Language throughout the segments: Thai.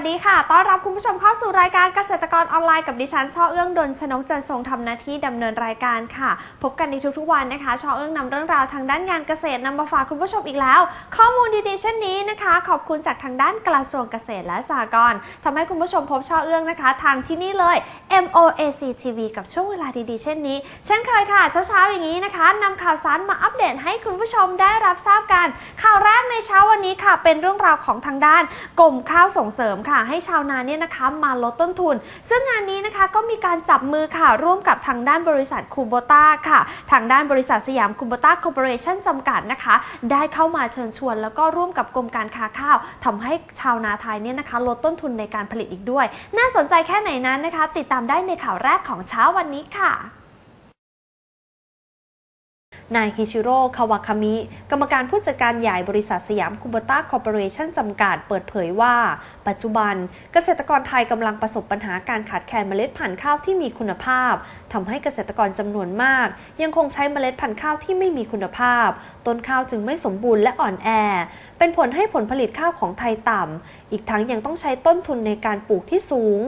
สวัสดีค่ะ ต้อนรับคุณผู้ชมเข้าสู่รายการเกษตรกรออนไลน์กับดิฉันช่อเอื้องดนชนกจันทร์ทรงทำหน้าที่ดำเนินรายการค่ะ พบกันในทุกๆวันนะคะช่อเอื้องนำเรื่องราวทางด้านงานเกษตรนำมาฝากคุณผู้ชมอีกแล้ว ข้อมูลดีๆเช่นนี้นะคะ ขอบคุณจากทางด้านกระทรวงเกษตรและสหกรณ์ทำให้คุณผู้ชมพบช่อเอื้องนะคะ ทางที่นี่เลย MOAC TV กับช่วงเวลาดีๆ เช่นนี้ เช่นเคยค่ะเช้าๆอย่างนี้นะคะนำข่าวสารมาอัปเดตให้คุณผู้ชมได้รับทราบกัน ข่าวแรกในเช้าวันนี้ค่ะ เป็นเรื่องราวของทางด้านกรมข้าวส่งเสริมค่ะให้ชาวนาเนี่ยนะคะมาลดต้นทุน ซึ่งงานนี้นะคะก็มีการจับมือค่ะ ร่วมกับทางด้านบริษัทคูโบต้าค่ะ ทางด้านบริษัทสยามคูโบต้าคอร์ปอเรชั่นจำกัดนะคะ ได้เข้ามาเชิญชวน แล้วก็ร่วมกับกรมการค้าข้าวทำให้ชาวนาไทยเนี่ยนะคะ ลดต้นทุนในการผลิตอีกด้วย น่าสนใจแค่ไหนนั้นนะคะ ติดตามได้ในข่าวแรกของเช้าวันนี้ค่ะ นายฮิชิโร่คาวาคามิ กรรมการผู้จัดการใหญ่บริษัทสยามคูโบต้าคอร์ปอเรชั่นจำกัดเปิดเผยว่า ปัจจุบันเกษตรกรไทยกำลังประสบปัญหาการขาดแคลนเมล็ดพันธุ์ข้าวที่มีคุณภาพทำให้เกษตรกรจำนวนมาก ยังคงใช้เมล็ดพันธุ์ข้าวที่ไม่มีคุณภาพ ต้นข้าวจึงไม่สมบูรณ์และอ่อนแอ เป็นผลให้ผลผลิตข้าวของไทยต่ำอีกทั้งยังต้องใช้ต้นทุนในการปลูกที่สูง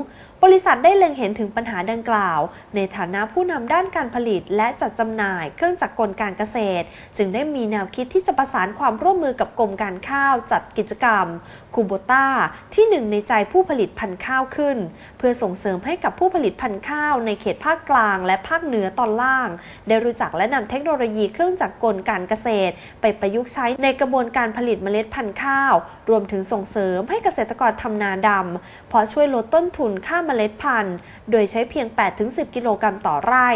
บริษัทได้เล็งเห็นถึงปัญหาดังกล่าว ในฐานะผู้นำด้านการผลิต และจัดจำหน่ายเครื่องจักรกลการเกษตร จึงได้มีแนวคิดที่จะประสานความร่วมมือกับกรมการข้าวจัดกิจกรรมคูโบต้าที่หนึ่งในใจผู้ผลิตพันธุ์ข้าวขึ้น เพื่อส่งเสริมให้กับผู้ผลิตพันธุ์ข้าวในเขตภาคกลาง และภาคเหนือตอนล่าง ได้รู้จักและนำเทคโนโลยีเครื่องจักรกลการเกษตร ไปประยุกต์ใช้ในกระบวนการผลิตเมล็ดพันธุ์ข้าว รวมถึงส่งเสริมให้เกษตรกรทำนาดำเพราะช่วยลดต้นทุนค่าเมล็ดพันธุ์ โดยใช้เพียง 8-10 กิโลกรัมต่อไร่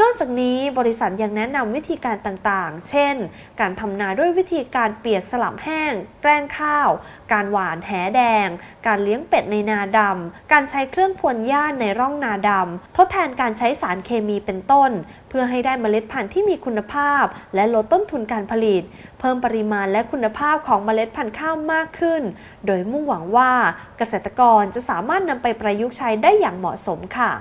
นอกจากนี้บริษัทยังแนะนำวิธีการต่างๆ เช่น การทำนาด้วยวิธีการเปียกสลับแห้ง แกล้งข้าว การหวานแหแดง การเลี้ยงเป็ดในนาดำ การใช้เครื่องพรวนหญ้าในร่องนาดำ ทดแทนการใช้สารเคมีเป็นต้น เพื่อให้ได้เมล็ดพันธุ์ที่มีคุณภาพ และลดต้นทุนการผลิต เพิ่มปริมาณและคุณภาพของเมล็ดพันธุ์ข้าวมากขึ้น โดยมุ่งหวังว่าเกษตรกรจะสามารถนำไปประยุกต์ใช้ได้อย่างเหมาะสมค่ะ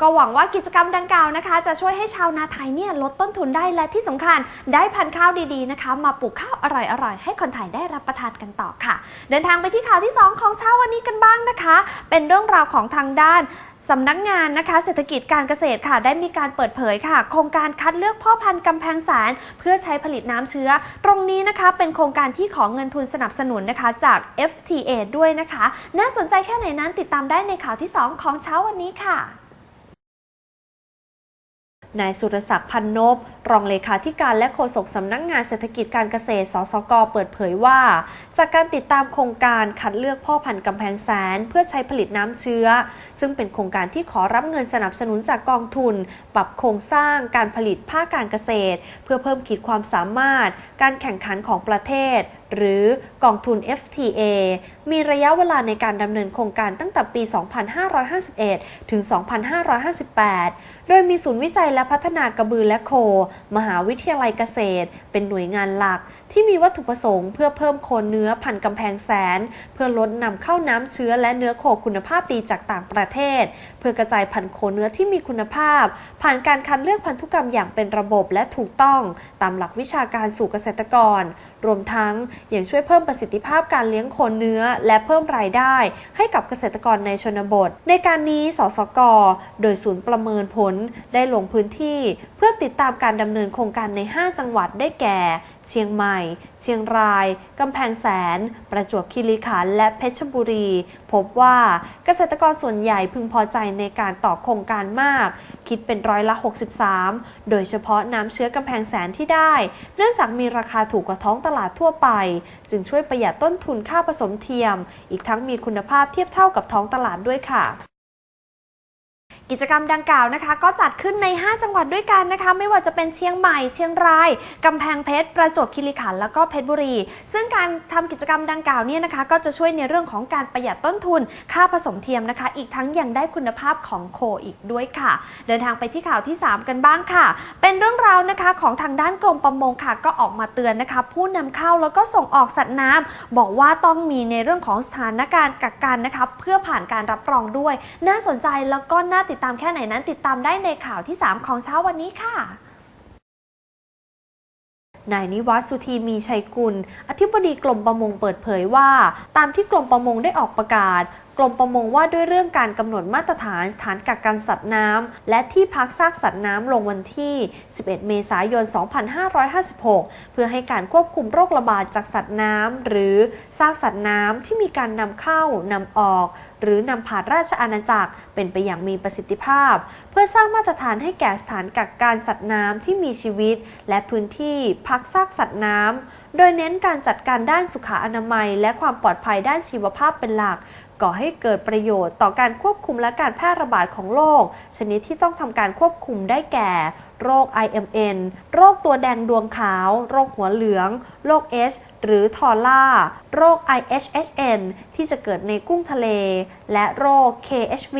ก็หวังว่ากิจกรรมดังกล่าวนะคะ จะช่วยให้ชาวนาไทยเนี่ยลดต้นทุนได้และที่สำคัญได้พันธุ์ข้าวดีๆนะคะ มาปลูกข้าวอร่อยๆ ให้คนไทยได้รับประทานกันต่อค่ะ เดินทางไปที่ข่าวที่ 2 ของเช้าวันนี้กันบ้างนะคะ เป็นเรื่องราวของทางด้านสำนักงานนะคะเศรษฐกิจการเกษตรค่ะ ได้มีการเปิดเผยค่ะ โครงการคัดเลือกพ่อพันธุ์กำแพงแสนเพื่อใช้ผลิตน้ำเชื้อ ตรงนี้นะคะ เป็นโครงการที่ขอเงินทุนสนับสนุนนะคะ จาก FTA ด้วยนะคะ น่าสนใจแค่ไหนนั้นติดตามได้ในข่าวที่ 2 ของเช้าวันนี้ค่ะ นายสุรศักดิ์พันนบรองเลขาธิการและโฆษกสำนักงงานเศรษฐกิจการเกษตร สสก เปิดเผยว่า จากการติดตามโครงการคัดเลือกพ่อพันธุ์กำแพงแสน เพื่อใช้ผลิตน้ำเชื้อ ซึ่งเป็นโครงการที่ขอรับเงินสนับสนุนจากกองทุน ปรับโครงสร้างการผลิตภาคการเกษตร เพื่อเพิ่มขีดความสามารถ การแข่งขันของประเทศ หรือกองทุน FTA มีระยะเวลาในการดำเนินโครงการตั้งแต่ปี 2551 ถึง 2558 โดยมีศูนย์วิจัยและพัฒนากระบือและโค มหาวิทยาลัยเกษตร เป็นหน่วยงานหลัก ที่มีวัตถุประสงค์เพื่อเพิ่มโคเนื้อพันธุ์กำแพงแสน เพื่อลดนำเข้าน้ำเชื้อและเนื้อโคคุณภาพดีจากต่างประเทศ เพื่อกระจายพันธุ์โคเนื้อที่มีคุณภาพ ผ่านการคัดเลือกพันธุกรรมอย่างเป็นระบบและถูกต้อง ตามหลักวิชาการสู่เกษตรกร รวมทั้งยังช่วยเพิ่มประสิทธิภาพการเลี้ยงโคเนื้อ และเพิ่มรายได้ให้กับเกษตรกรในชนบท ในการนี้สสก โดยศูนย์ประเมินผลได้ลงพื้นที่ เพื่อติดตามการดำเนินโครงการใน 5 จังหวัดได้แก่ เชียงใหม่ เชียงราย กำแพงแสน ประจวบคีรีขันธ์และเพชรบุรี พบว่าเกษตรกรส่วนใหญ่พึงพอใจในการต่อโครงการมาก คิดเป็นร้อยละ 63 โดยเฉพาะน้ำเชื้อกำแพงแสนที่ได้ เนื่องจากมีราคาถูกกว่าท้องตลาดทั่วไป จึงช่วยประหยัดต้นทุนค่าผสมเทียม อีกทั้งมีคุณภาพเทียบเท่ากับท้องตลาดด้วยค่ะ กิจกรรมดังกล่าวนะคะ ก็จัดขึ้นใน 5 จังหวัดด้วยกันนะคะ ไม่ว่าจะเป็นเชียงใหม่ เชียงราย กำแพงเพชร ประจวบคีรีขันธ์แล้วก็เพชรบุรี ซึ่งการทำกิจกรรมดังกล่าวเนี่ยนะคะ ก็จะช่วยในเรื่องของการประหยัดต้นทุน ค่าผสมเทียมนะคะ อีกทั้งยังได้คุณภาพของโคอีกด้วยค่ะ เดินทางไปที่ข่าวที่ 3 กันบ้างค่ะ เป็นเรื่องราวนะคะของทางด้านกรมประมงค่ะ ก็ออกมาเตือนนะคะ ผู้นำเข้าแล้วก็ส่งออกสัตว์น้ำบอกว่าต้องมีในเรื่องของสถานการณ์กักกันนะคะเพื่อผ่านการรับรองด้วย น่าสนใจแล้วก็น่าติดติดตามแค่ไหนนั้นติดตามได้ในข่าวที่ 3 ของเช้าวันนี้ค่ะนายนิวัฒสุธีมีชัยกุล อธิบดีกรมประมงเปิดเผยว่า ตามที่กรมประมงได้ออกประกาศกรมประมงว่าด้วยเรื่องการกำหนดมาตรฐานสถานกักกันสัตว์น้ำและที่พักซากสัตว์น้ำลงวันที่ 11 เมษายน 2556 เพื่อให้การควบคุมโรคระบาดจากสัตว์น้ำหรือซากสัตว์น้ำที่มีการนำเข้านำออก หรือนำผ่านราชอาณาจักรเป็นไปอย่างมีประสิทธิภาพ เพื่อสร้างมาตรฐานให้แก่สถานกักกันสัตว์น้ำที่มีชีวิต และพื้นที่พักซากสัตว์น้ำโดยเน้นการจัดการด้านสุขอนามัย และความปลอดภัยด้านชีวภาพเป็นหลักก่อให้เกิดประโยชน์ต่อการควบคุมและการแพร่ระบาดของโรคชนิดที่ต้องทำการควบคุมได้แก่ โรค IMN โรคตัวแดงดวงขาว โรคหัวเหลือง โรค H หรือทอล่า โรค IHHN ที่จะเกิดในกุ้งทะเล และโรค KHV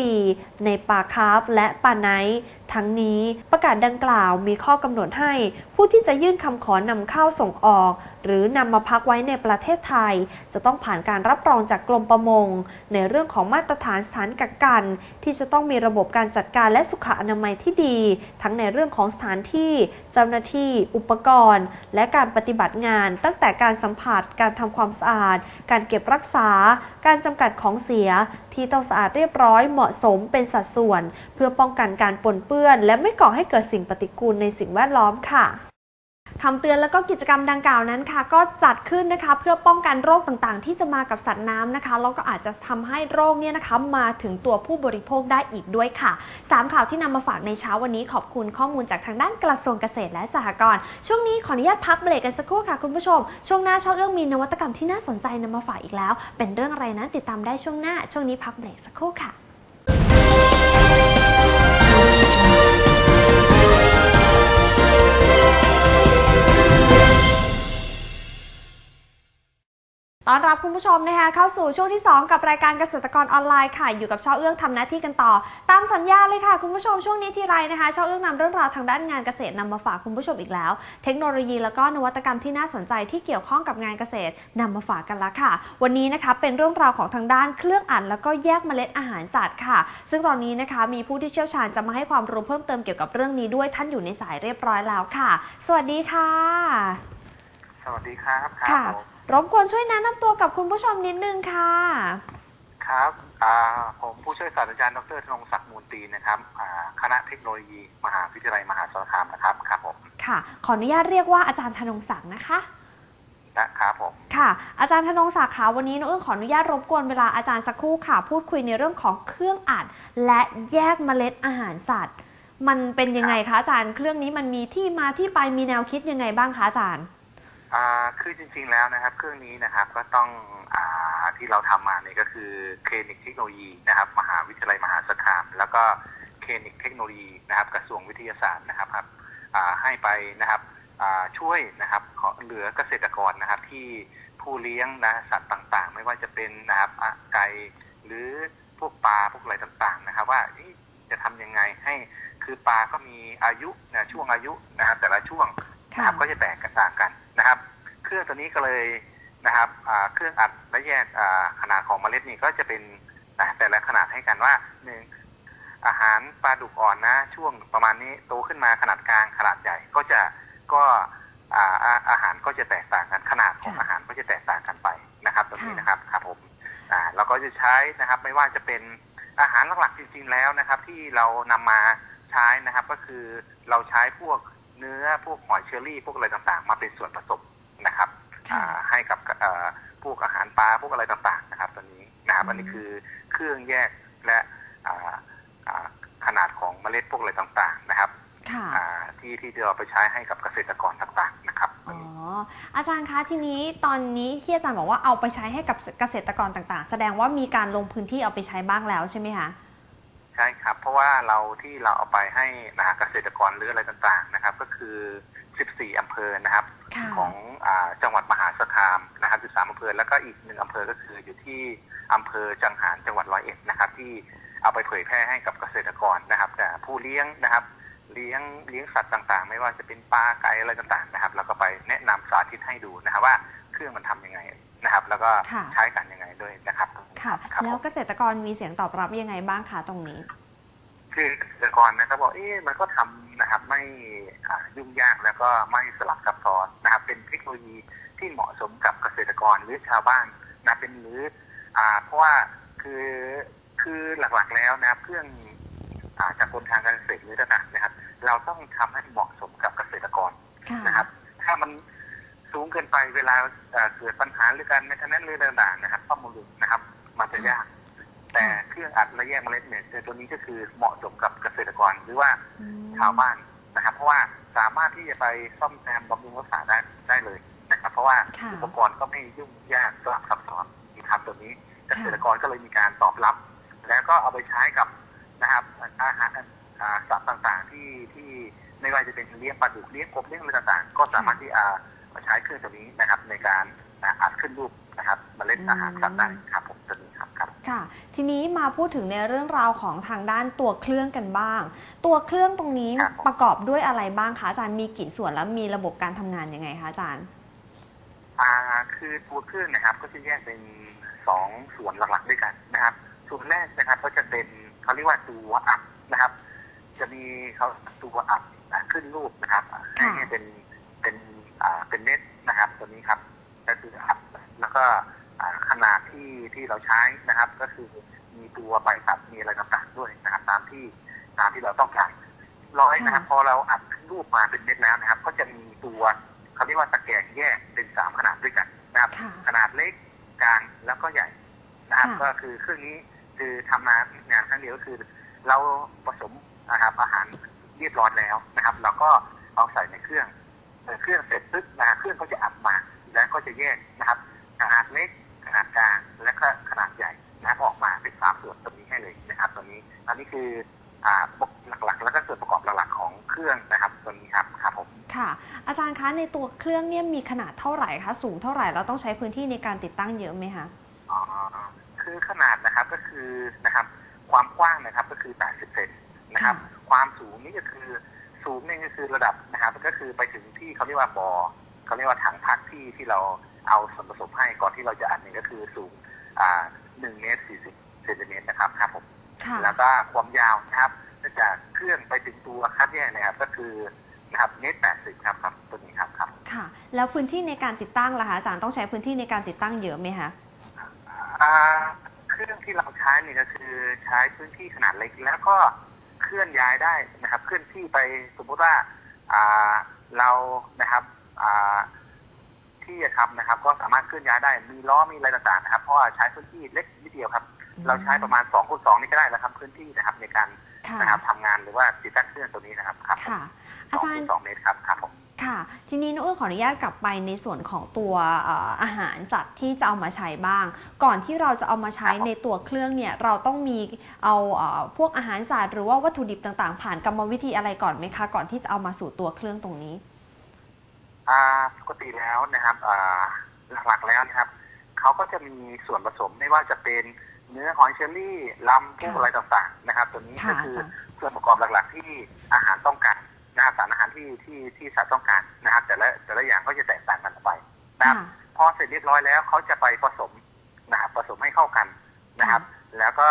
ในปลาคาร์ฟและปลาไนท์ทั้งนี้ประกาศดังกล่าวมีข้อกำหนดให้ ผู้ที่จะยื่นคำขอนำเข้าส่งออก หรือนำมาพักไว้ในประเทศไทย จะต้องผ่านการรับรองจากกรมประมง ในเรื่องของมาตรฐานสถานกักกัน ที่จะต้องมีระบบการจัดการและสุขอนามัยที่ดี ทั้งในเรื่องของสถานที่ เจ้าหน้าที่ อุปกรณ์ และการปฏิบัติงาน ตั้งแต่การสัมผัส การทำความสะอาด การเก็บรักษา การจำกัดของเสีย ที่ต้องสะอาดเรียบร้อยเหมาะสมเป็นสัดส่วน เพื่อป้องกันการปนเปื้อน และไม่ก่อให้เกิดสิ่งปฏิกูลในสิ่งแวดล้อมค่ะ คำเตือนแล้วก็กิจกรรมดังกล่าวนั้นค่ะ ก็จัดขึ้นนะคะเพื่อป้องกันโรคต่างๆ ที่จะมากับสัตว์น้ำนะคะแล้วก็อาจจะทำให้โรคเนี่ยนะคะมาถึงตัวผู้บริโภคได้อีกด้วยค่ะสามข่าวที่นำมาฝากในเช้าวันนี้ขอบคุณข้อมูลจากทางด้านกระทรวงเกษตรและสหกรณ์ช่วงนี้ขออนุญาตพักเบรกกันสักครู่ค่ะคุณผู้ชม ช่วงหน้าช่องเอื้องมีนวัตกรรมที่น่าสนใจนำมาฝากอีกแล้ว เป็นเรื่องอะไรนั้นติดตามได้ช่วงหน้า ช่วงนี้พักเบรกสักครู่ค่ะ อนรับคุณผู้ชมนะคะเข้าสู่ช่วงที่ 2 กับรายการเกษตรกรออนไลน์ค่ะ อยู่กับช่อเอื้องทำหน้าที่กันต่อ ตามสัญญาเลยค่ะคุณผู้ชมช่วงนี้ที่ไรนะคะช่อเอื้องนำเรื่องราวทางด้านงานเกษตรนำมาฝากคุณผู้ชมอีกแล้ว เทคโนโลยีแล้วก็นวัตกรรมที่น่าสนใจที่เกี่ยวข้องกับงานเกษตรนำมาฝากกันละค่ะ วันนี้นะคะเป็นเรื่องราวของทางด้านเครื่องอัดแล้วก็แยกเมล็ดอาหารสัตว์ค่ะ ซึ่งตอนนี้นะคะมีผู้ที่เชี่ยวชาญจะมาให้ความรู้เพิ่มเติมเกี่ยวกับเรื่องนี้ด้วยท่านอยู่ในสายเรียบร้อยแล้วค่ะ สวัสดีค่ะ สวัสดีครับครับค่ะผม รบกวนช่วยแนะนำตัวกับคุณผู้ชมนิดนึงค่ะ ครับอ่าผมผู้ช่วยศาสตราจารย์ดรธนงศักดิ์มูลตรีนะครับอ่าคณะเทคโนโลยี มหาวิทยาลัยมหาสารคามนะครับครับผมค่ะ ขออนุญาตเรียกว่าอาจารย์ธนงศักดิ์นะคะ นะครับผมค่ะ อาจารย์ธนงศักดิ์คะวันนี้น้องเอื้องขออนุญาตรบกวนเวลาอาจารย์สักครู่ค่ะ พูดคุยในเรื่องของเครื่องอัด และแยกเมล็ดอาหารสัตว์ มันเป็นยังไงคะอาจารย์ เครื่องนี้มันมีที่มาที่ไปมีแนวคิดยังไงบ้างคะอาจารย์ อ่าคือจริง ๆ แล้วนะครับ เครื่องนี้นะครับก็ต้องอ่าที่เราทำมาเนี่ยก็คือเคนิกเทคโนโลยีนะครับ มหาวิทยาลัยมหาสารคาม แล้วก็เคนิกเทคโนโลยีนะครับ กระทรวงวิทยาศาสตร์นะครับครับอ่าให้ไปนะครับอ่าช่วยนะครับขอเหลือเกษตรกรนะครับที่ผู้เลี้ยงนะสัตว์ต่างๆ ไม่ว่าจะเป็นนะครับอะไก่หรือพวกปลาพวกอะไรต่างๆนะครับ ว่าเอ๊ะจะทำยังไงให้คือปลาก็มีอายุนะช่วงอายุนะครับแต่ละช่วงนะครับก็จะแตกต่างกัน นะครับ เครื่องตัวนี้ก็เลยนะครับอ่าเครื่องอัดและแยกอ่าขนาดของเมล็ดนี่ก็จะเป็นนะแต่ละขนาดให้กันว่าหนึ่งอาหารปลาดุกอ่อนนะ ช่วงประมาณนี้โตขึ้นมาขนาดกลางขนาดใหญ่ก็จะก็อ่าอาอาหารก็จะแตกต่างกันขนาดของค่ะอาหารก็จะแตกต่างกันไปนะครับตรงนี้ค่ะนะครับครับผมอ่าเราก็จะใช้นะครับไม่ว่าจะเป็นอาหารหลักๆจริง ๆ แล้วนะครับ ที่เรานำมาใช้นะครับ ก็คือเราใช้พวก เนื้อพวกหอยเชอรี่ พวกอะไรต่างๆ มาเป็นส่วนผสมนะครับค่ะอ่าให้กับเอ่อพวกอาหารปลาพวกอะไรต่างๆนะครับตัวนี้นะครับอืมอันนี้คือเครื่องแยกและอ่าอ่าขนาดของเมล็ดพวกอะไรต่างๆนะครับค่ะอ่าที่ที่เราไปใช้ให้กับเกษตรกรต่างๆนะครับอ๋ออาจารย์คะทีนี้ตอนนี้ที่อาจารย์บอกว่าเอาไปใช้ให้กับเกษตรกรต่างๆ แสดงว่ามีการลงพื้นที่เอาไปใช้บ้างแล้วใช่ไหมคะ ใช่ครับ เพราะว่าเราที่เราเอาไปให้นะเกษตรกรหรืออะไรต่างๆนะครับ ก็คือ 14 อำเภอนะครับค่ะของอาจังหวัดมหาสารคามนะครับ13อำเภอแล้วก็อีกหนึ่งอำเภอก็คืออยู่ที่อำเภอจังหารจังหวัดร้อยเอ็ดนะครับ ที่เอาไปเผยแพร่ให้กับเกษตรกรนะครับแต่ผู้เลี้ยงนะครับเลี้ยงเลี้ยงสัตว์ต่างๆ ไม่ว่าจะเป็นปลาไก่อะไรต่างๆนะครับ แล้วก็ไปแนะนำสาธิตให้ดูนะครับว่าเครื่องมันทำยังไงนะครับ แล้วก็ค่ะใช้กันยังไงด้วยนะครับ ค่ะ ครับ แล้ผวมเกษตรกรมีเสียงตอบรับยังไงบ้างคะตรงนี้ คือเกษตรกรนะครับบอกเอ๊ะมันก็ทำนะครับไม่อ่ายุ่งยากแล้วก็ไม่สลับซับซ้อนนะครับกรหรือชาวบ้านนะเป็นหรืออ่าเพราะว่าคือคือหลักๆแล้วนะครับเครื่องอ่าจากกรมทางการเกษตรหรือต่างๆนะครับ เราต้องทำให้เหมาะสมกับเกษตรกร ค่ะ นะครับถ้ามันสูงเกินไปเวลาเอ่อเกิดปัญหาหรือการในทันนั้นเรื่องต่างๆนะครับข้อมูลนะครับ มันจะยาก แต่เครื่องอัดและแยกเมล็ดเนี่ยตัวนี้ก็คือเหมาะสมกับเกษตรกรหรือว่าอืมชาวบ้านนะครับ เพราะว่าสามารถที่จะไปซ่อมแซมบำรุงรักษาได้ได้เลยนะครับ เพราะว่าค่ะอุปกรณ์ก็ไม่ยุ่งยากสลับซับซ้อนนะครับตัวนี้เกษตรกรก็เลยมีการตอบรับ แล้วก็เอาไปใช้กับนะครับอาหารอ่าสัตว์ต่างๆที่ที่ไม่ว่าจะเป็นเลี้ยงปลาดุกเลี้ยงกบเลี้ยงอะไรต่างๆ ก็สามารถที่จะมาใช้เครื่องตัวนี้นะครับ ในการอ่าอัดขึ้นรูปนะครับเมล็ดอาหารสัตว์ได้ครับผมตัวนี้ ครับครับค่ะ ทีนี้มาพูดถึงในเรื่องราวของทางด้านตัวเครื่องกันบ้าง ตัวเครื่องตรงนี้ครับผมประกอบด้วยอะไรบ้างคะอาจารย์มีกี่ส่วนแล้วมีระบบการทำงานยังไงคะอาจารย์ อ่าคือตัวเครื่องนะครับก็จะแยกเป็นสองส่วนหลักๆด้วยกันนะครับ ส่วนแรกนะครับก็จะเป็นเขาเรียกว่าตัวอัดนะครับ จะมีเขาตัวอัดอ่าขึ้นรูปนะครับอ่าให้ให้เป็นเป็นอ่าเป็นเน็ตนะครับ ตัวนี้ครับก็คืออัดแล้วก็อ่าข นาดที่ที่เราใช้นะครับ ก็คือมีตัวใบตัดมีอะไรต่างๆด้วยนะครับ ตามที่ตามที่เราต้องการร้อยนะครับ พอเราอัดขึ้นรูปมาเป็นเม็ดแล้วนะครับ ก็จะมีตัวเขาเรียกว่าตะแกรงแยกเป็นสามขนาดด้วยกันนะครับค่ะขนาดเล็กกลางแล้วก็ใหญ่นะครับค่ะก็คือเครื่องนี้คือทำมางานครั้งเดียวก็คือ เราผสมนะครับอาหารเรียบร้อยแล้วนะครับเราก็เอาใส่ในเครื่องเมื่อเครื่องเสร็จปุ๊บนะเครื่องก็จะอัดมาแล้วก็จะแยกนะครับขนาดเล็กข นาดกลางและก็ขนาดใหญ่นะครับออกมาเป็นสามส่วนตรงนี้ให้เลยนะครับตัวนี้ อันนี้คืออ่าหลักๆ แล้วก็ส่วนประกอบหลักๆของเครื่องนะครับตัวนี้ครับครับผมค่ะ อาจารย์คะในตัวเครื่องเนี่ยมีขนาดเท่าไหร่คะสูงเท่าไหร่แล้วต้องใช้พื้นที่ในการติดตั้งเยอะไหมคะอ๋อคือขนาดนะครับก็คือนะครับความกว้างนะครับก็คือ 80 เซนนะครับค่ะความสูงนี่ก็คือสูงนี่ก็คือระดับนะครับ ก็คือไปถึงที่เขาเรียกว่าบอ่อเขาเรียกว่าถังพักที่ที่เรา เอาส่วนผสมให้ก่อนที่เราจะอัดนี่ก็คือสูงอ่าหนึ่งเมตรสี่สิบเซนติเมตรนะครับครับผมค่ะแล้วก็ความยาวนะครับจากเครื่องไปถึงตัวคัดแยกนะครับก็คือนะครับเมตรแปดสิบครับครับตัวนี้ครับครับค่ะ แล้วพื้นที่ในการติดตั้งล่ะคะอาจารย์ต้องใช้พื้นที่ในการติดตั้งเยอะไหมคะอ่าเครื่องที่เราใช้นี่ก็คือใช้พื้นที่ขนาดเล็ก แล้วก็เคลื่อนย้ายได้นะครับ เคลื่อนที่ไปสมมุติว่าอ่าเรานะครับอ่า ที่จะทำนะครับ ก็สามารถเคลื่อนย้ายได้มีล้อมีอะไรต่างๆนะครับ เพราะว่าใช้พื้นที่เล็กนิดเดียวครับ เราใช้ประมาณ2อคูณสนี่ก็ได้แล้วครับพื้นที่นะครับในการค่ะนะครับทำงานหรือว่าติดตั้งเครื่องตัวนี้นะครับครับค่ะสอาองจารคูย์ณสองเมตรครับครับผม ค่ะ ทีนี้น้องเอื้อขออนุญาตกลับไปในส่วนของตัวเอ่ออาหารสัตว์ที่จะเอามาใช้บ้าง ก่อนที่เราจะเอามาใช้ครับผม ในตัวเครื่องเนี่ยเราต้องมีเอาเอ่อพวกอาหารสัตว์หรือว่าวัตถุดิบต่างๆ ผ่านกรรมวิธีอะไรก่อนไหมคะ ก่อนที่จะเอามาสู่ตัวเครื่องตรงนี้ อ่าปกติแล้วนะครับอ่าหลักๆแล้วนะครับเขาก็จะมีส่วนผสมไม่ว่าจะเป็นเนื้อหอยเชอรี่ลำกุ้งค่ะอะไรต่างๆนะครับ ตัวนี้ค่ะก็คืออาจารย์ส่วนประกอบหลักๆที่อาหารต้องการนะครับสารอาหารที่ที่ที่สัตว์ต้องการนะครับ แต่ละแต่ละอย่างก็จะแตกต่างกันออกไปนะครับค่ะพอเสร็จเรียบร้อยแล้วเขาจะไปผสมนะครับผสมให้เข้ากันนะครับ แล้วก็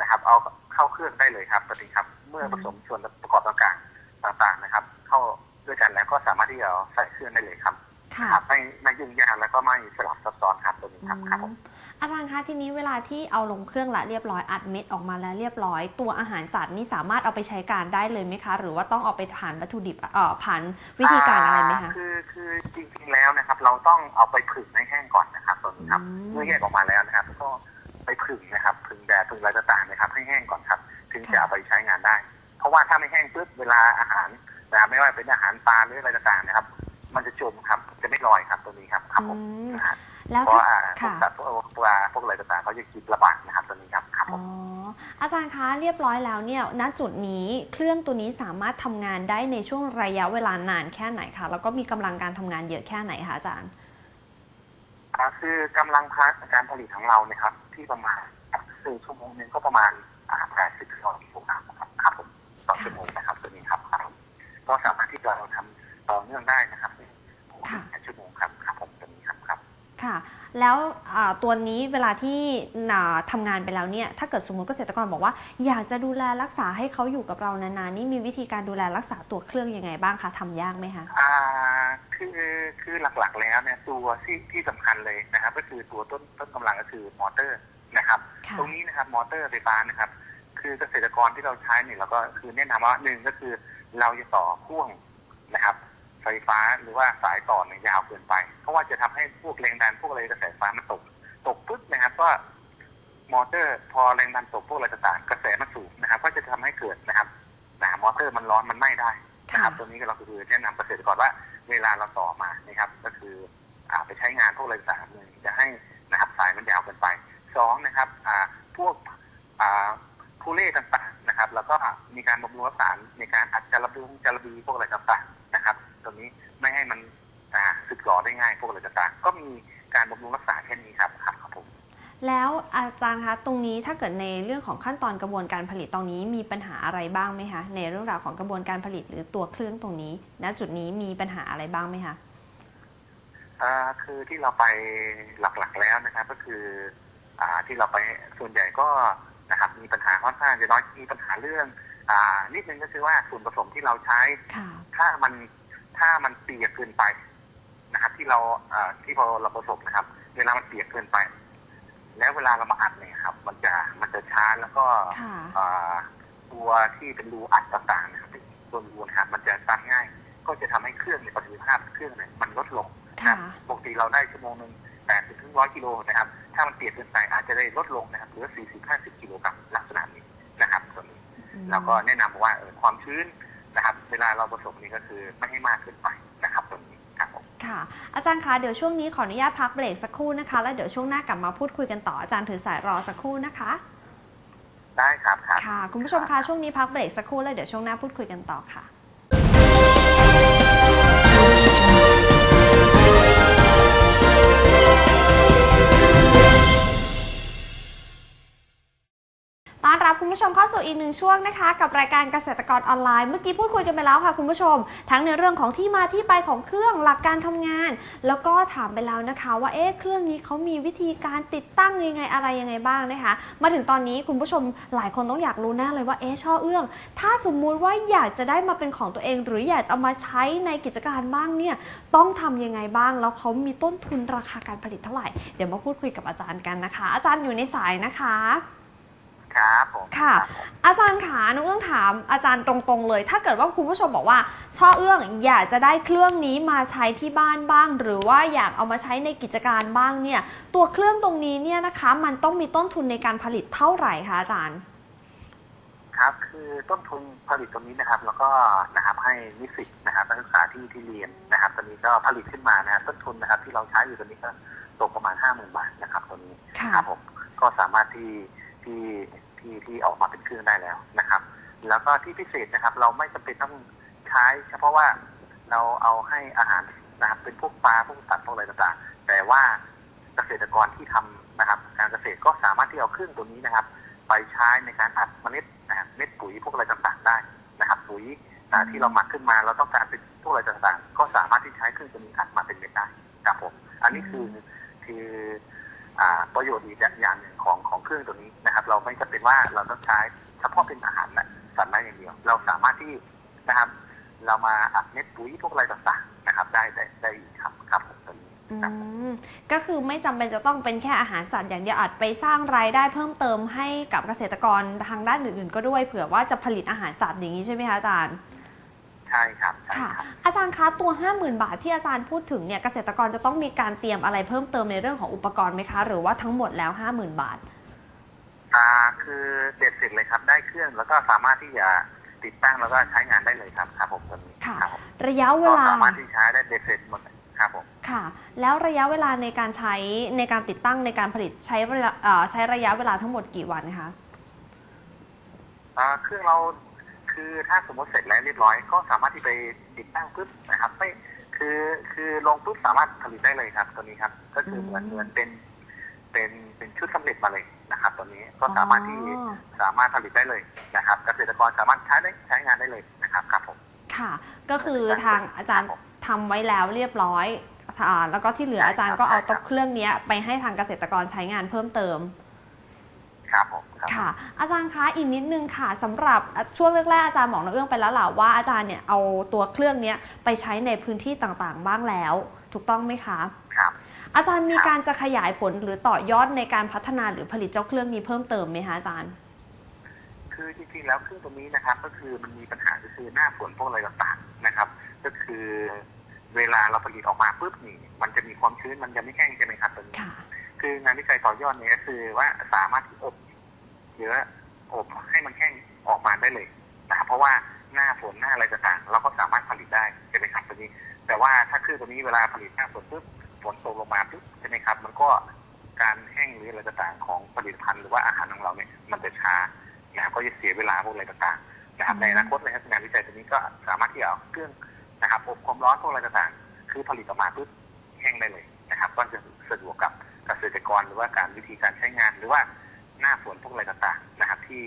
นะครับเอาเข้าเครื่องได้เลยครับปกติครับ เมื่อผสมส่วนประกอบต่างๆต่างๆนะครับ เข้า ด้วยกันแล้วก็สามารถที่จะเอาใส่เครื่องได้เลยครับค่ะครับไม่ไม่ยุ่งยากแล้วก็ไม่สลับซับซ้อนครับตัวนี้ครับครับผมอาจารย์คะทีนี้เวลาที่เอาลงเครื่องละเรียบร้อยอัดเม็ดออกมาแล้วเรียบร้อย ตัวอาหารสัตว์นี่สามารถเอาไปใช้การได้เลยไหมคะ หรือว่าต้องเอาไปผ่านวัตถุดิบเอ่อผ่านวิธีการอะไรไหมคะาคือคือจริงๆแล้วนะครับ เราต้องเอาไปผึ่งให้แห้งก่อนนะครับตัวนี้ครับอืมเมื่อแยกออกมาแล้วนะครับ ก็ไปผึ่งนะครับผึ่งแดดผึ่งอะไรต่างๆนะครับ ให้แห้งก่อนครับ ถึงจะเอาไปใช้งานได้ เพราะว่าถ้าไม่แห้งปุ๊บเวลาอาหารนะครับไม่ ว่าเป็นอาหารปลาหรืออะไรต่างๆนะครับ มันจะจมครับจะไม่ลอยครับตัวนี้ครับครับผมอืมนะฮะแล้วเพราะถ้าว่าพวกค่ะสัตว์พวกปลาพวกอะไรต่างๆเขาจะกินระบาดนะครับตัวนี้ครับครับผอ๋อมอาจารย์คะเรียบร้อยแล้วเนี่ยณจุดนี้เครื่องตัวนี้สามารถทำงานได้ในช่วงระยะเวลานานแค่ไหนคะแล้วก็มีกำลังการทำงานเยอะแค่ไหนคะอาจารย์อ่าคือกำลังพักการผลิตของเราเนี่ยครับ ที่ประมาณสี่ชั่วโมงหนึงก็ประมาณแปดสิบกิโลกิโลกรัมครับครับผมต่อชั่วโมงนะครับตัวนี้ครับครับผมก็สามารถที่จะเราทำต่อเนื่องได้นะครับค่ะแปดชั่วโมงครับครับผมตัวนี้ครับครับ ค่ะ แล้วอ่าตัวนี้เวลาที่อ่าทำงานไปแล้วเนี่ยถ้าเกิดสมมติเกษตรกรบอกว่า อยากจะดูแลรักษาให้เขาอยู่กับเรานานๆนี่มีวิธีการดูแลรักษาตัวเครื่องยังไงบ้างคะทำยากไหมคะอ่าคือคือหลักๆแล้วเนี่ยตัวที่ที่สำคัญเลยนะครับ ก็คือตัวต้นต้นกำลังก็คือมอเตอร์นะครับค่ะตรงนี้นะครับมอเตอร์ไฟฟ้านะครับ คือเกษตรกรที่เราใช้เนี่ยเราก็คือแนะนำว่าหนึ่งก็คือเราจะต่อพ่วงนะครับ ไฟฟ้าหรือว่าสายต่อเนี่ยยาวเกินไป เพราะว่าจะทำให้พวกแรงดันพวกอะไรกระแสไฟฟ้ามันตก ตกปุ๊บนะครับก็มอเตอร์พอแรงดันตกพวกอะไรต่างๆกระแสมันสูงนะครับ ก็จะทำให้เกิดนะครับนะมอเตอร์มันร้อนมันไหม้ได้นะครับตัวนี้ก็เราคือแนะนำเกษตรกรว่าเวลาเราต่อมานะครับ ก็คืออ่าไปใช้งานพวกอะไรต่างๆเนี่ยจะให้นะครับสายมันยาวเกินไปสองนะครับอ่าพวกอ่า ผู้เล่ต่างๆนะครับ แล้วก็มีการบำรุงรักษาในการอัดจารบุงจารบีพวกอะไรต่างๆนะครับตัวนี้ไม่ให้มันอ่าสึกหรอได้ง่ายพวกอะไรต่างๆก็มีการบำรุงรักษาแค่นี้ครับครับครับผม แล้วอาจารย์คะตรงนี้ถ้าเกิดในเรื่องของขั้นตอนกระบวนการผลิตตรงนี้มีปัญหาอะไรบ้างไหมคะในเรื่องราวของกระบวนการผลิตหรือตัวเครื่องตรงนี้ ณจุดนี้มีปัญหาอะไรบ้างไหมคะอ่าคือที่เราไปหลักๆแล้วนะครับ ก็คืออ่าที่เราไปส่วนใหญ่ก็ นะครับมีปัญหาค่อนข้างจะน้อยมีปัญหาเรื่องอ่านิดนึงก็คือว่าส่วนผสมที่เราใช้ค่ะถ้ามันถ้ามันเปียกเกินไปนะครับ ที่เราอ่าที่พอเราผสมนะครับ เวลามันเปียกเกินไป แล้วเวลาเรามาอัดเนี่ยครับ มันจะมันจะช้าแล้วก็ค่ะอ่าตัวที่เป็นรูอัดต่างๆนะครับตัวรูนะครับมันจะตันง่าย ก็จะทำให้เครื่องในยประสิทธิภาพเครื่องเนี่ยมันลดลงค่ะปกติเราได้ชั่วโมงหนึ่ง แปดถึงร้อยกิโลนะครับ ถ้ามันเปลี่ยนเกินไปอาจจะได้ลดลงนะครับเหลือสี่สิบห้าสิบกิโลกรัมลักษณะนี้นะครับตัวนี้อืมเราก็แนะนำว่าเออความชื้นนะครับ เวลาเราผสมนี่ก็คือไม่ให้มากเกินไปนะครับตัวนี้ครับผมค่ะ อาจารย์คะเดี๋ยวช่วงนี้ขออนุญาตพักเบรกสักครู่นะคะ แล้วเดี๋ยวช่วงหน้ากลับมาพูดคุยกันต่ออาจารย์ถือสายรอสักครู่นะคะ ได้ครับครับค่ะ คุณผู้ชมคะช่วงนี้พักเบรกสักครู่แล้วเดี๋ยวช่วงหน้าพูดคุยกันต่อค่ะ ผู้ชมเข้าสู่อีกหนึ่งช่วงนะคะ กับรายการเกษตรกรออนไลน์เมื่อกี้พูดคุยกันไปแล้วค่ะคุณผู้ชม ทั้งในเรื่องของที่มาที่ไปของเครื่องหลักการทำงาน แล้วก็ถามไปแล้วนะคะ ว่าเอ๊ะเครื่องนี้เขามีวิธีการติดตั้งยังไงอะไรยังไงบ้างนะคะ มาถึงตอนนี้คุณผู้ชมหลายคนต้องอยากรู้แน่เลยว่าเอ๊ะช่อเอื้อง ถ้าสมมุติว่าอยากจะได้มาเป็นของตัวเอง หรืออยากจะเอามาใช้ในกิจการบ้างเนี่ยต้องทำยังไงบ้าง แล้วเขามีต้นทุนราคาการผลิตเท่าไหร่เดี๋ยวมาพูดคุยกับอาจารย์กันนะคะ อาจารย์อยู่ในสายนะคะ ครับผมค่ะรับผมอาจารย์ขาน้องเอื้องถามอาจารย์ตรงๆเลย ถ้าเกิดว่าคุณผู้ชมบอกว่าช่อเอื้องอยากจะได้เครื่องนี้มาใช้ที่บ้านบ้าง หรือว่าอยากเอามาใช้ในกิจการบ้างเนี่ย ตัวเครื่องตรงนี้เนี่ยนะคะ มันต้องมีต้นทุนในการผลิตเท่าไหร่คะอาจารย์ ครับ คือต้นทุนผลิตตรงนี้นะครับ แล้วก็นะครับให้นิสิตนะครับนักศึกษาที่ที่เรียนนะครับ ตอนนี้ก็ผลิตขึ้นมานะครับต้นทุนนะครับ ที่เราใช้อยู่ตอนนี้ก็ตกประมาณห้าหมื่นบาทนะครับตัวนี้ค่ะครับผมก็สามารถที่ที่ ที่ที่ออกมาเป็นเครื่องได้แล้วนะครับ แล้วก็ที่พิเศษนะครับ เราไม่จำเป็นต้องใช้เฉพาะว่าเราเอาให้อาหารนะครับเป็นพวกปลาพวกสัตว์พวกอะไรต่างๆ แต่ว่าเกษตรกรที่ทำนะครับการเกษตรก็สามารถที่เอาเครื่องตัวนี้นะครับ ไปใช้ในการอัดเมล็ดนะครับเม็ดปุ๋ยพวกอะไรต่างๆ ได้นะครับ ปุ๋ยที่เราหมักขึ้นมาเราต้องการเป็นพวกอะไรต่างๆ ก็สามารถที่ใช้เครื่องตัวนี้อัดมาเป็นเม็ดได้ครับผมอันนี้คือคืออ่ ประโยชน์อีกอย่างหนึ่งของของเครื่องตัวนี้นะครับ เราไม่จำเป็นว่าเราต้องใช้เฉพาะเป็นอาหารนะสัตว์ได้อย่างเดียว เราสามารถที่นะครับ เรามาอัดเม็ดปุ๋ยพวกอะไรต่างๆนะครับ ได้ได้ได้ครับครับผมตัวนี้ก็คือไม่จำเป็นจะต้องเป็นแค่อาหารสัตว์อย่างเดียวอาจไปสร้างรายได้เพิ่มเติมให้กับเกษตรกรทางด้านอื่นๆ ก็ด้วยเผื่อว่าจะผลิตอาหารสัตว์อย่างนี้ใช่ไหมคะอาจารย์ ช่ครับใช่ค่ะ ครับ อาจารย์คะตัว 50,000 บาทที่อาจารย์พูดถึงเนี่ยเกษตรกรจะต้องมีการเตรียมอะไรเพิ่มเติมในเรื่องของอุปกรณ์ไหมคะ หรือว่าทั้งหมดแล้ว 50,000 บาท อ่าคือเด็ดเสร็จเลยครับ ได้เครื่องแล้วก็สามารถที่จะติดตั้งแล้วก็ใช้งานได้เลยครับครับผมตัวนี้ค่ะครับผมระยะเวก็ลาสามารถที่ใช้ได้เด็ดเสร็จหมดเลยครับผม ค่ะ แล้วระยะเวลาในการใช้ในการติดตั้งในการผลิตใช้เวลาเอ่อใช้ระยะเวลาทั้งหมดกี่วันคะ อ่าเครื่องเรา คือถ้าสมมติเสร็จแล้วเรียบร้อยก็สามารถที่ไปติดตั้งปุ๊บนะครับไม่คือคือลงปุ๊บสามารถผลิตได้เลยครับ ตัวนี้ครับ ก็คือเหมือนอืมเหมือนเป็นเป็นเป็นชุดสำเร็จมาเลยนะครับ ตัวนี้ก็สามารถที่อ๋อสามารถผลิตได้เลยนะครับเกษตรกรสามารถใช้ได้ใช้งานได้เลยนะครับครับผมค่ะ ก็คือทางอาจารย์ครับผมทำไว้แล้วเรียบร้อยอ่าแล้วก็ที่เหลือใช่อาจารย์ครับก็เอาใช่ครับโต๊ะเครื่องเนี้ยไปให้ทางเกษตรกรใช้งานเพิ่มเติม ครับผมครับ ค่ะ อาจารย์คะอีกนิดนึงค่ะสำหรับช่วงแรกๆอาจารย์บอกน้องเอื้องไปแล้วล่ะว่าอาจารย์เนี่ยเอาตัวเครื่องเนี้ยไปใช้ในพื้นที่ต่างๆบ้างแล้ว ถูกต้องไหมคะ ครับ อาจารย์มีครับการจะขยายผลหรือต่อยอดในการพัฒนาหรือผลิตเจ้าเครื่องนี้เพิ่มเติมไหมคะอาจารย์ คือจริงๆแล้วเครื่องตัวนี้นะครับ ก็คือมันมีปัญหาก็คือหน้าฝนพวกอะไรต่างๆนะครับ ก็คือเวลาเราผลิตออกมาปุ๊บนี่มันจะมีความชื้นมันจะไม่แห้งใช่ไหมครับตัวนี้ ค่ะ คืองานวิจัยต่อยอดเนี่ยก็คือว่าสามารถที่อบหรืออบให้มันแห้งออกมาได้เลยนะครับเพราะว่าหน้าฝนหน้าอะไรต่างๆเราก็สามารถผลิตได้ใช่ไหมครับตัวนี้ แต่ว่าถ้าเครื่องตัวนี้เวลาผลิตหน้าฝนปุ๊บฝนตกลงมาปุ๊บใช่ไหมครับ มันก็การแห้งหรืออะไรต่างๆของผลิตภัณฑ์หรือว่าอาหารของเราเนี่ยมันจะช้านะครับก็จะเสียเวลาพวกอะไรต่างๆนะครับในอนาคตนะครับงานวิจัยตัวนี้ก็สามารถที่จะเอาเครื่องนะครับอบความร้อนพวกอะไรต่างๆ คือผลิตออกมาปุ๊บแห้งได้เลยนะครับ ก็จะสะดวกกับ เกษตรกรหรือว่าการวิธีการใช้งาน หรือว่าหน้าฝนพวกอะไรต่างๆนะครับ ที่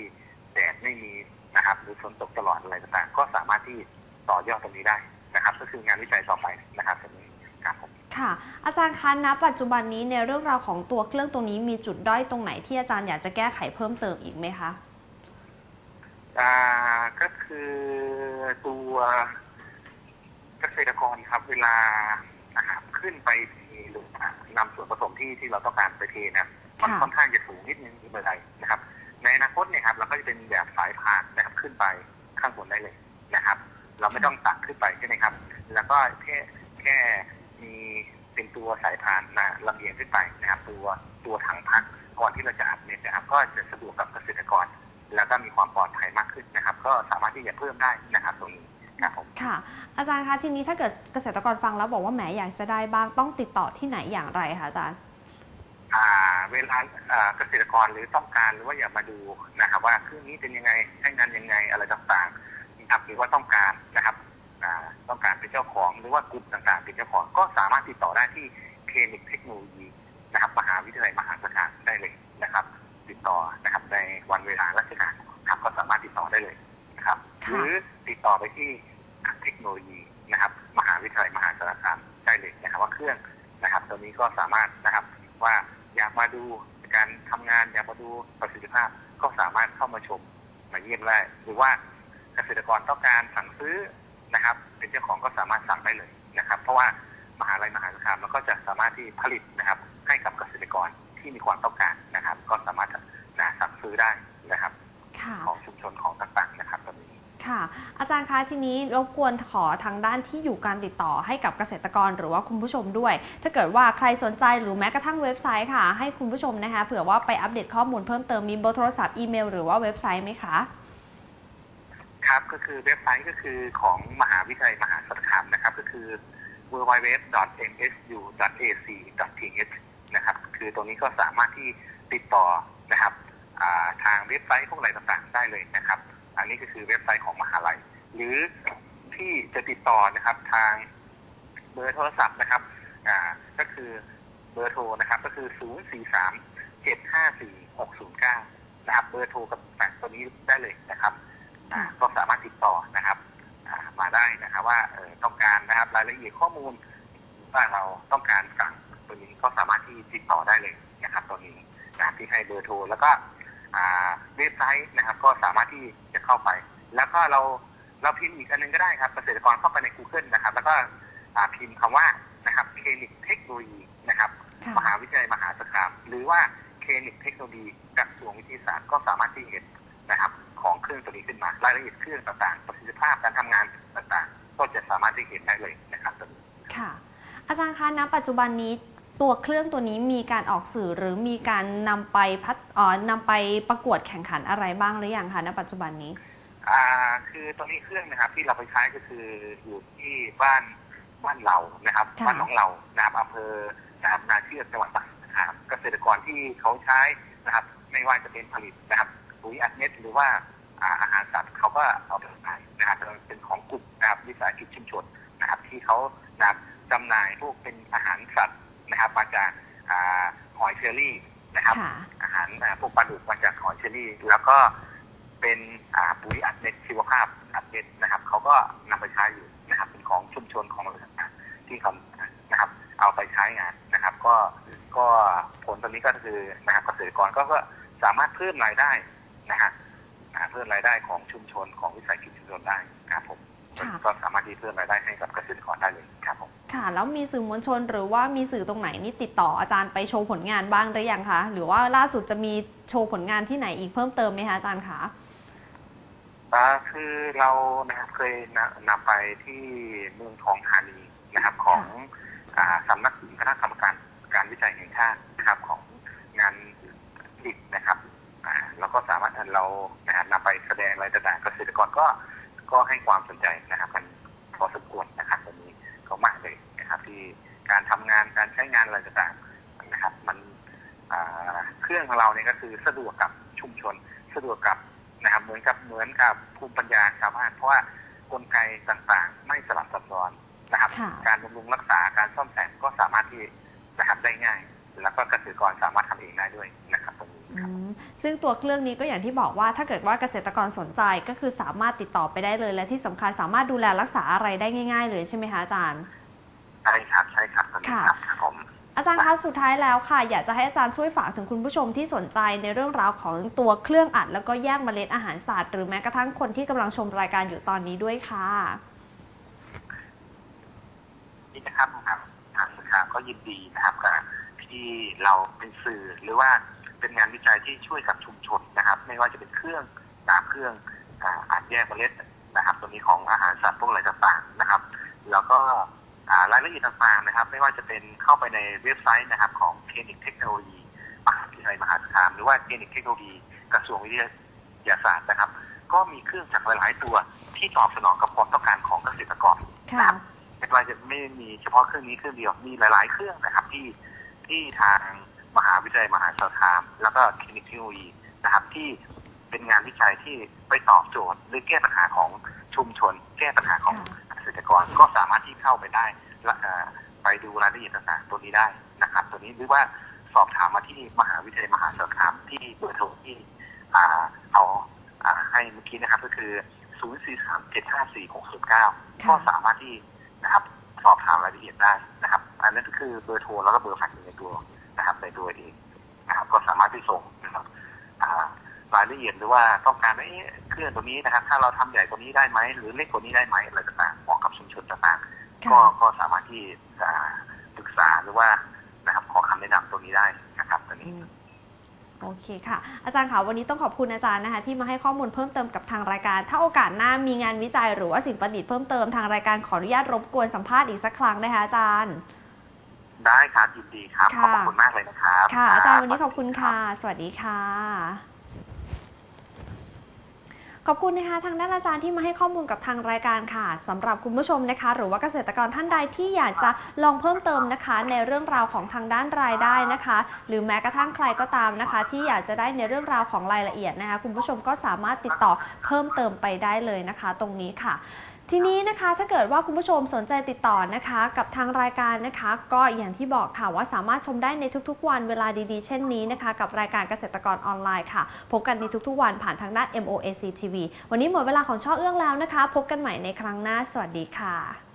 แดดไม่มีนะครับ หรือฝนตกตลอดอะไรต่างๆ ก็สามารถที่ต่อยอดตรงนี้ได้นะครับ ก็คืองานวิจัยต่อไปนะครับตรงนี้ครับผมค่ะอาจารย์คะณปัจจุบันนี้ในเรื่องราวของตัวเครื่องตัวนี้มีจุดด้อยตรงไหนที่อาจารย์อยากจะแก้ไขเพิ่มเติมอีกไหมคะอ่าก็คือตัวเกษตรกรครับเวลานะครับขึ้นไปทีหรือ นำส่วนผสมที่ที่เราต้องการไปเทเนะมันค่ะค่อนข้างจะสูงนิดนึงที่เมื่อใดนะครับ ในอนาคตเนี่ยครับเราก็จะเป็นแบบสายพานนะครับขึ้นไปข้างบนได้เลยนะครับ เราไม่ต้องตักขึ้นไปใช่ไหมครับ แล้วก็แค่แค่มีเป็นตัวสายพานนะลำเลียงขึ้นไปนะครับ ตัวตัวถังพักก่อนที่เราจะอัดเม็ดนะครับ ก็จะสะดวกกับเกษตรกร แล้วก็มีความปลอดภัยมากขึ้นนะครับ ก็สามารถที่จะเพิ่มได้นะครับตรงนี้ ครับผมค่ะ อาจารย์คะทีนี้ถ้าเกิดเกษตรกรฟังแล้วบอกว่าแหมอยากจะได้บ้างต้องติดต่อที่ไหนอย่างไรคะอาจารย์อ่าเวลาอ่าเกษตรกรหรือต้องการหรือว่าอยากมาดูนะครับว่าเครื่องนี้เป็นยังไงใช้งานยังไงอะไรต่างๆนะครับหรือว่าต้องการนะครับอ่าต้องการเป็นเจ้าของหรือว่ากลุ่มต่างๆ เป็นเจ้าของก็สามารถติดต่อได้ที่เคลิกเทคโนโลยีนะครับมหาวิทยาลัยมหาสารคามได้เลยนะครับ ติดต่อนะครับในวันเวลาราชการครับก็สามารถติดต่อได้เลยนะครับค่ะหรือติดต่อไปที่เทค โนโลยีนะครับ มหาวิทยาลัยมหาสารคามได้เลยนะครับว่าเครื่องนะครับ ตัวนี้ก็สามารถนะครับว่าอยากมาดูการทำงานอยากมาดูประสิทธิภาพก็สามารถเข้ามาชมมาเยี่ยมได้หรือว่าเกษตรกรต้องการสั่งซื้อนะครับ เป็นเจ้าของก็สามารถสั่งได้เลยนะครับ เพราะว่ามหาลัยมหาสารคามแล้วก็จะสามารถที่ผลิตนะครับ ให้กับเกษตรกรที่มีความต้องการนะครับ ก็สามารถนะสั่งซื้อได้นะครับค่ะของชุมชนของต่างๆนะ ค่ะ อาจารย์คะทีนี้รบกวนขอทางด้านที่อยู่การติดต่อให้กับเกษตรกรหรือว่าคุณผู้ชมด้วย ถ้าเกิดว่าใครสนใจหรือแม้กระทั่งเว็บไซต์ค่ะ ให้คุณผู้ชมนะคะเผื่อว่าไปอัปเดตข้อมูลเพิ่มเติมมีเบอร์โทรศัพท์อีเมลหรือว่าเว็บไซต์ไหมคะครับก็คือเว็บไซต์ก็คือของมหาวิทยาลัยมหาสารคามนะครับ ก็คือ www.msu.ac.th นะครับ คือตรงนี้ก็สามารถที่ติดต่อนะครับทางเว็บไซต์พวกอะไรต่างๆ ได้เลยนะครับ อันนี้ก็คือเว็บไซต์ของมหาลัย หรือที่จะติดต่อนะครับทางเบอร์โทรศัพท์นะครับอ่าก็คือเบอร์โทรนะครับก็คือ 0 4 3 7 5 4 6 0 9 นะครับเบอร์โทรกับแปดตัวนี้ได้เลยนะครับอ่าก็สามารถติดต่อนะครับอ่ามาได้นะครับว่าเออต้องการนะครับรายละเอียดข้อมูลว่าเราต้องการสั่งตัวนี้ก็สามารถที่ติดต่อได้เลยนะครับตัวนี้นะครับที่ให้เบอร์โทรแล้วก็อ่า เว็บไซต์นะครับ ก็สามารถที่จะเข้าไป แล้วก็เราเราพิมพ์อีกอันหนึงก็ได้ครับเกษตรกรเข้าไปใน Google นะครับ แล้วก็อ่าพิมพ์คำว่านะครับเคลิกเทคโนโลยีนะครับค่ะมหาวิทยาลัยมหาสารคามหรือว่าเคลิกเทคโนโลยีกระทรวงวิทยาศาสตร์ก็สามารถที่เห็นนะครับของเครื่องตัวนี้ขึ้นมารายละเอียดเครื่องต่างๆ ประสิทธิภาพการทำงานต่างๆ ก็จะสามารถที่เห็นได้เลยนะครับตัวนี้ค่ะ อาจารย์คะณปัจจุบันนี้ ตัวเครื่องตัวนี้มีการออกสื่อหรือมีการนำไปพัฒเอ่อนำไปประกวดแข่งขันอะไรบ้างหรือยังคะณปัจจุบันนี้ อ่า คือตัวนี้เครื่องนะครับที่เราไปใช้ก็คืออยู่ที่บ้านบ้านเรานะครับค่ะ บ้านของเรานะครับอำเภอนะครับนาเชือกจังหวัดตากนะครับเกษตรกรที่เขาใช้นะครับ ไม่ว่าจะเป็นผลิตนะครับปุ๋ยอัดเม็ดหรือว่าอ่าอาหารสัตว์เขาก็เอาไปขายนะครับเป็นของกลุ่มนะครับวิสาหกิจชุมชนนะครับ ที่เขานะครับจำหน่ายพวกเป็นอาหารสัตว์ นะครับมาจากอ่าหอยเชอรี่นะครับค่ะอาหารอ่าพวกปลาดุกมาจากหอยเชอรี่ แล้วก็เป็นอ่าปุ๋ยอัดเม็ดชีวภาพอัดเม็ดนะครับเขาก็นำไปใช้อยู่นะครับเป็นของชุมชนของอะไรต่างๆที่เขานะครับ เอาไปใช้งานนะครับ ก็ก็ผลตอนนี้ก็คือนะครับเกษตรกรก็ก็สามารถเพิ่มรายได้นะฮะอ่าเพิ่มรายได้ของชุมชนของวิสาหกิจชุมชนได้ครับผมค่ะก็สามารถที่เพิ่มรายได้ให้กับเกษตรกรได้เลยครับผม ค่ะ แล้วมีสื่อมวลชนหรือว่ามีสื่อตรงไหนนี่ติดต่ออาจารย์ไปโชว์ผลงานบ้างหรือยังคะ หรือว่าล่าสุดจะมีโชว์ผลงานที่ไหนอีกเพิ่มเติมไหมคะอาจารย์คะอ่าคือเรานะครับเคยนำนำไปที่เมืองทองธานีนะครับของอสำนักคณะกรรมการการวิจัยแห่งชาตินะครับของงานดิบนะครับอ่าเราก็สามารถเรานะรนำไปแสดงอะไรต่างๆเกษตรกรก็ก็ให้ความสนใจนะครับกันพอสมควร การทำงานการใช้งานอะไรต่างๆนะครับ มันอ่าเครื่องของเราเนี่ยก็คือสะดวกกับชุมชน สะดวกกับนะครับเหมือนกับเหมือนกับภูมิปัญญาชาวบ้านเพราะว่ากลไกต่างๆ ไม่สลับซับซ้อนนะครับค่ะการบำรุงรักษาการซ่อมแซมก็สามารถที่นะครับได้ง่าย แล้วก็เกษตรกรสามารถทำเองได้ด้วยนะครับตรงนี้อืครับมซึ่งตัวเครื่องนี้ก็อย่างที่บอกว่าถ้าเกิดว่าเกษตรกรสนใจก็คือสามารถติดต่อไปได้เลย และที่สำคัญสามารถดูแลรักษาอะไรได้ง่าย ๆ เลยใช่ไหมคะอาจารย์ใช่ครับใช่ครับตรงนี้ครับครับผมอาจารย์คะสุดท้ายแล้วค่ะ อยากจะให้อาจารย์ช่วยฝากถึงคุณผู้ชมที่สนใจในเรื่องราวของตัวเครื่องอัด แล้วก็แยกเมล็ดอาหารสัตว์หรือแม้กระทั่งคนที่กำลังชมรายการอยู่ตอนนี้ด้วยค่ะนี่นะครับครับทางสาขาก็ยินดีนะครับกับที่เราเป็นสื่อหรือว่าเป็นงานวิจัยที่ช่วยกับชุมชนนะครับ ไม่ว่าจะเป็นเครื่องตามเครื่องอ่าอัดแยกเมล็ดนะครับ ตัวนี้ของอาหารสัตว์พวกอะไรต่างๆนะครับ แล้วก็อ่า รายละเอียดต่างๆนะครับ ไม่ว่าจะเป็นเข้าไปในเว็บไซต์นะครับของเคนิกเทคโนโลยีมหาวิทยาลัยมหาสารคามหรือว่าเคนิกเทคโนโลยีกระทรวงวิทยาศาสตร์นะครับ ก็มีเครื่องจักรหลาย ๆ ตัวที่ตอบสนองกับความต้องการของเกษตรกรค่ะไม่ว่าจะไม่มีเฉพาะเครื่องนี้เครื่องเดียวมีหลาย ๆ เครื่องนะครับที่ที่ทางมหาวิทยาลัยมหาสารคาม แล้วก็คลินิกเทคโนโลยีนะครับที่เป็นงานวิจัยที่ไปตอบโจทย์หรือแก้ปัญหาของชุมชน แก้ปัญหาของ ษตรกรก็สามารถที่เข้าไปได้และเอ่อไปดูรายละเอียดต่างๆตัวนี้ได้นะครับ ตัวนี้หรือว่าสอบถามมาที่มหาวิทยาลัยมหาสารคามที่เบอร์โทรที่อ่าเอาอ่าให้เมื่อกี้นะครับก็คือ 0 4 3 7 5 4 6 0 9 ก็สามารถที่นะครับสอบถามรายละเอียดได้นะครับ อันนั้นก็คือเบอร์โทรแล้วก็เบอร์แฟกซ์ในตัวนะครับในตัวเองนะครับ ก็สามารถที่ส่งนะครับอ่ารายละเอียดหรือว่าต้องการว่าเอ๊ะเครื่องตัวนี้นะครับ ถ้าเราทำใหญ่กว่านี้ได้ไหมหรือเล็กกว่านี้ได้ไหมอะไรต่างๆเหมาะกับ ชุมชนต่างๆค่ะก็ก็สามารถที่จะปรึกษาหรือว่านะครับขอคำแนะนำตรงนี้ได้นะครับตัวอืนี้มโอเคค่ะ อาจารย์คะวันนี้ต้องขอบคุณอาจารย์นะคะ ที่มาให้ข้อมูลเพิ่มเติมกับทางรายการ ถ้าโอกาสหน้ามีงานวิจัยหรือว่าสิ่งประดิษฐ์เพิ่มเติมทางรายการขออนุญาตรบกวนสัมภาษณ์อีกสักครั้งนะคะอาจารย์ ได้ครับยินดีครับขค่ะอบคุณมากเลยนะครับค่ะอาจารย์วันนี้บขอบคุณค่ะ สวัสดีค่ะ ขอบคุณนะคะทางด้านอาจารย์ที่มาให้ข้อมูลกับทางรายการค่ะสำหรับคุณผู้ชมนะคะ หรือว่าเกษตรกรท่านใดที่อยากจะลองเพิ่มเติมนะคะ ในเรื่องราวของทางด้านรายได้นะคะ หรือแม้กระทั่งใครก็ตามนะคะ ที่อยากจะได้ในเรื่องราวของรายละเอียดนะคะ คุณผู้ชมก็สามารถติดต่อเพิ่มเติมไปได้เลยนะคะ ตรงนี้ค่ะ ทีนี้นะคะถ้าเกิดว่าคุณผู้ชมสนใจติดต่อนะคะ กับทางรายการนะคะ ก็อย่างที่บอกค่ะว่าสามารถชมได้ในทุกๆ วันเวลาดีๆ เช่นนี้นะคะ กับรายการเกษตรกรออนไลน์ค่ะ พบกันในทุกๆ วันผ่านทางด้าน MOAC TV วันนี้หมดเวลาของช่อเอื้องแล้วนะคะ พบกันใหม่ในครั้งหน้า สวัสดีค่ะ